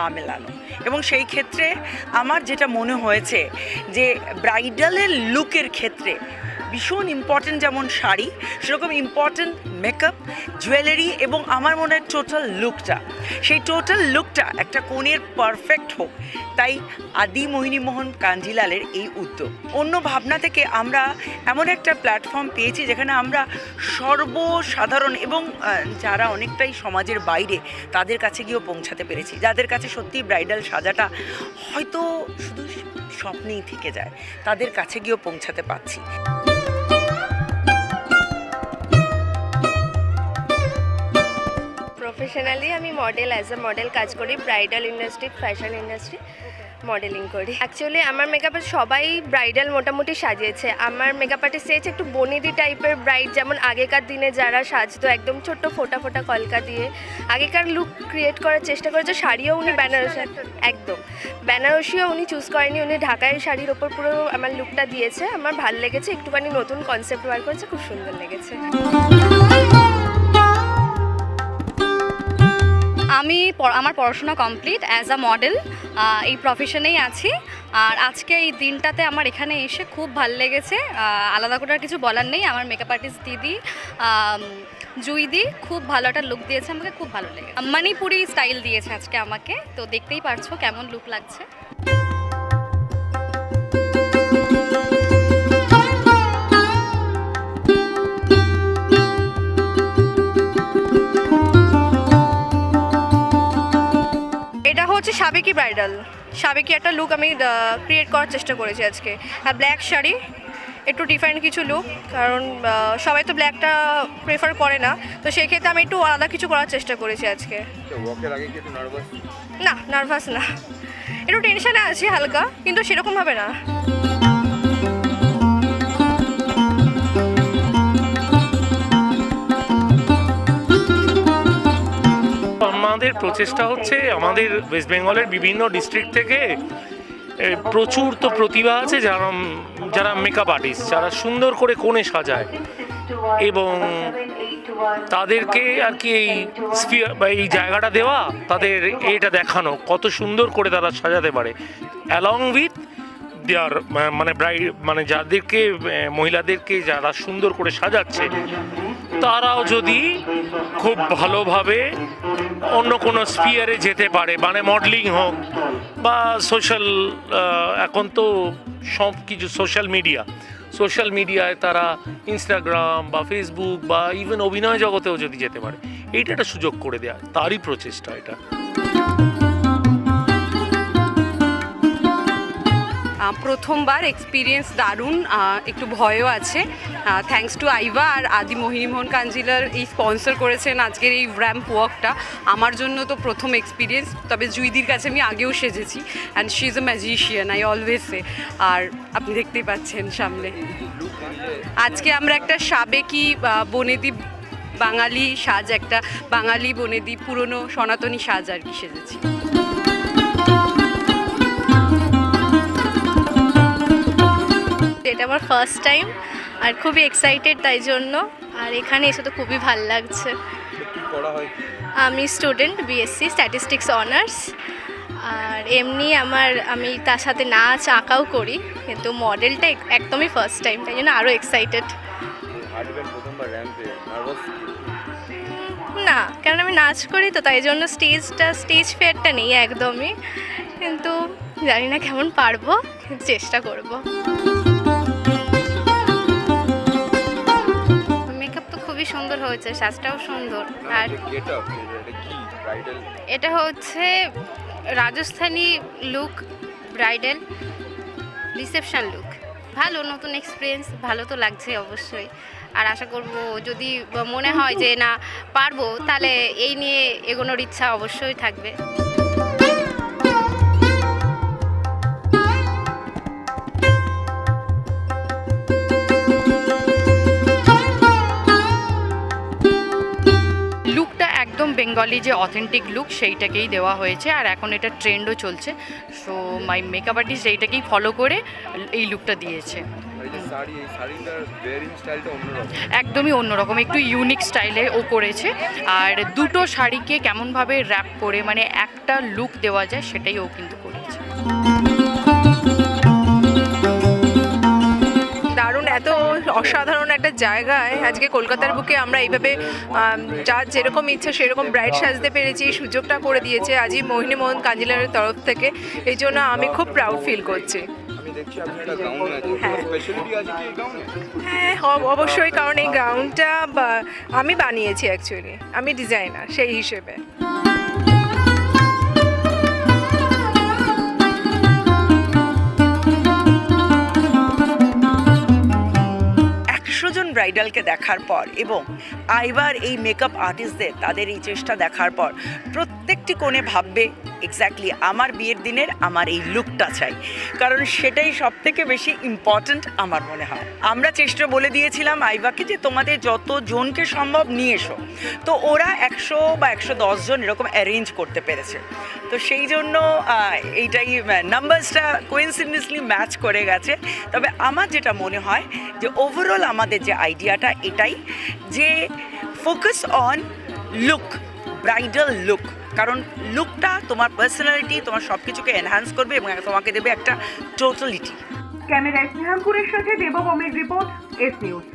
পা মেলানো। এবং সেই ক্ষেত্রে আমার যেটা মনে হয়েছে যে ব্রাইডালের লুকের ক্ষেত্রে ভীষণ ইম্পর্ট্যান্ট যেমন শাড়ি, সেরকম ইম্পর্ট্যান্ট মেকআপ জুয়েলারি এবং আমার মনে হয় টোটাল লুকটা সেই টোটাল লুকটা একটা কনের পারফেক্ট হোক, তাই আদি মোহিনীমোহন কাঞ্জিলালের এই উদ্যোগ। অন্য ভাবনা থেকে আমরা এমন একটা প্ল্যাটফর্ম পেয়েছি যেখানে আমরা সর্বসাধারণ এবং যারা অনেকটাই সমাজের বাইরে, তাদের কাছে গিয়েও পৌঁছাতে পেরেছি। যাদের কাছে সত্যি ব্রাইডাল সাজাটা হয়তো শুধু স্বপ্নেই থেকে যায়, তাদের কাছে গিয়েও পৌঁছাতে পারছি। প্রফেশনালি আমি মডেল অ্যাজ আ মডেল কাজ করি bridal industry fashion industry modeling করি। অ্যাকচুয়ালি আমার মেকআপ সবাই ব্রাইডাল মোটামুটি সাজিয়েছে। আমার মেকআপ আর্টিস্ট চেয়েছে একটু বনেদি টাইপের ব্রাইড যেমন আগেকার দিনে যারা সাজতো একদম ছোট্ট ফোটা ফোটা কলকা দিয়ে। আগেকার লুক ক্রিয়েট করার চেষ্টা করেছে, শাড়িও উনি বেনারসি একদম। বেনারসিও উনি চুজ করেনি, উনি ঢাকায় শাড়ির ওপর পুরো আমার লুকটা দিয়েছে। আমার ভালো লেগেছে, একটুখানি নতুন কনসেপ্ট বার করেছে, খুব সুন্দর লেগেছে। আমি আমার পড়াশোনা কমপ্লিট অ্যাজ আ মডেল এই প্রফেশনেই আছি। আর আজকে এই দিনটাতে আমার এখানে এসে খুব ভালো লেগেছে। আলাদা করে কিছু বলার নেই। আমার মেকআপ আর্টিস্ট দিদি জুইদি খুব ভালো একটা লুক দিয়েছে, আমাকে খুব ভালো লেগেছে। মণিপুরি স্টাইল দিয়েছে আজকে আমাকে। তো দেখতেই পারছ কেমন লুক লাগছে। সাবেকি ব্রাইডাল সাবেকি একটা লুক আমি ক্রিয়েট করার চেষ্টা করেছি আজকে। আর ব্ল্যাক শাড়ি একটু ডিফারেন্ট কিছু লুক কারণ সবাই তো ব্ল্যাকটা প্রেফার করে না। তো সেই ক্ষেত্রে আমি একটু আলাদা কিছু করার চেষ্টা করেছি আজকে। নার্ভাস না নার্ভাস না। একটু টেনশানে আছি হালকা কিন্তু সেরকমভাবে না। আমাদের প্রচেষ্টা হচ্ছে আমাদের ওয়েস্ট বেঙ্গলের বিভিন্ন ডিস্ট্রিক্ট থেকে প্রচুর তো প্রতিভা আছে যারা যারা মেকআপ আর্টিস্ট যারা সুন্দর করে কোণে সাজায়। এবং তাদেরকে আর কি এই এই জায়গাটা দেওয়া, তাদের এটা দেখানো, কত সুন্দর করে তারা সাজাতে পারে। অ্যালং উইথ দেয়ার মানে ব্রাইড মানে যাদেরকে মহিলাদেরকে যারা সুন্দর করে সাজাচ্ছে তারাও যদি খুব ভালোভাবে অন্য কোনো স্পিয়ারে যেতে পারে মানে মডেলিং হোক বা সোশ্যাল এখন তো সব কিছু সোশ্যাল মিডিয়া সোশ্যাল মিডিয়ায় তারা ইনস্টাগ্রাম বা ফেসবুক বা ইভেন অভিনয় জগতেও যদি যেতে পারে, এইটা একটা সুযোগ করে দেয়া, তারই প্রচেষ্টা এটা। প্রথমবার এক্সপিরিয়েন্স দারুণ একটু ভয়ও আছে। থ্যাঙ্কস টু আইভা আর আদি মোহিনীমোহন কাঞ্জিলার এই স্পন্সর করেছেন আজকের এই র্যাম্প ওয়াকটা আমার জন্য তো প্রথম এক্সপিরিয়েন্স তবে জুইদির কাছে আমি আগেও সেজেছি and she is a magician I always say আর আপনি দেখতেই পাচ্ছেন সামনে। আজকে আমরা একটা সাবেকি বনেদি বাঙালি সাজ, একটা বাঙালি বনেদি, পুরনো সনাতনী সাজ আর কি সেজেছি। এটা আমার ফার্স্ট টাইম আর খুবই এক্সাইটেড তাই জন্য। আর এখানে এসে তো খুবই ভালো লাগছে। আমি স্টুডেন্ট বিএসসি স্ট্যাটিস্টিক্স অনার্স আর এমনি আমার আমি তার সাথে নাচ আঁকাও করি কিন্তু মডেলটা এক- একদমই ফার্স্ট টাইম তাই জন্য আরও এক্সাইটেড না কারণ আমি নাচ করি তো তাই জন্য স্টেজটা স্টেজ ফেয়ারটা নেই একদমই। কিন্তু জানি না কেমন পারব চেষ্টা করব। সুন্দর হয়েছে সাজটাও সুন্দর। আর এটা হচ্ছে Rajasthani look bridal reception look ভালো নতুন এক্সপিরিয়েন্স ভালো তো লাগছে অবশ্যই। আর আশা করব যদি মনে হয় যে না পারব তাহলে এই নিয়ে এগোনোর ইচ্ছা অবশ্যই থাকবে। লুকটা একদম বেঙ্গলি যে অথেন্টিক লুক সেইটাকেই দেওয়া হয়েছে আর এখন এটা ট্রেন্ডও চলছে। সো মাই মেকআপ আর্টিস্ট এইটাকেই ফলো করে এই লুকটা দিয়েছে। একদমই অন্যরকম একটু ইউনিক স্টাইলে ও করেছে। আর দুটো শাড়িকে কেমনভাবে র্যাপ করে মানে একটা লুক দেওয়া যায় সেটাই ও কিন্তু করেছে। দারুণ এত অসাধারণ একটা জায়গায় আজকে কলকাতার বুকে আমরা এইভাবে যার যেরকম ইচ্ছা সেরকম ব্রাইট সাজতে পেরেছি এই সুযোগটা করে দিয়েছে আজই মোহিনী মোহন কাঞ্জিলারের তরফ থেকে। এই জন্য আমি খুব প্রাউড ফিল করছি। হ্যাঁ। হ্যাঁ অবশ্যই কারণ এই গাউনটা বা- আমি বানিয়েছি অ্যাকচুয়ালি আমি ডিজাইনার সেই হিসেবে। ব্রাইডালকে দেখার পর এবং আইবার এই মেকআপ আর্টিস্টদের তাদের এই চেষ্টা দেখার পর প্রত্যেকটি কোণে ভাববে এক্স্যাক্টলি আমার বিয়ের দিনের আমার এই লুকটা চাই। কারণ সেটাই সব থেকে বেশি ইম্পর্ট্যান্ট আমার মনে হয়। আমরা চেষ্টা বলে দিয়েছিলাম আইবাকে যে তোমাদের যত জনকে সম্ভব নিয়ে এসো। তো ওরা একশো বা একশো জন এরকম অ্যারেঞ্জ করতে পেরেছে। তো সেই জন্য এইটাই নাম্বারসটা কোইন্সিডেন্সলি ম্যাচ করে গেছে। তবে আমার যেটা মনে হয় যে ওভারঅল আমাদের যে আইডিয়াটা এটাই যে focus on look bridal look কারণ লুকটা তোমার পার্সোনালিটি তোমার সব কিছুকে এনহ্যান্স করবে এবং তোমাকে দেবে একটা টোটালিটি ক্যামেরায় স্নেহাঙ্কুরের সাথে দেবভৌমের রিপোর্ট এস নিউজ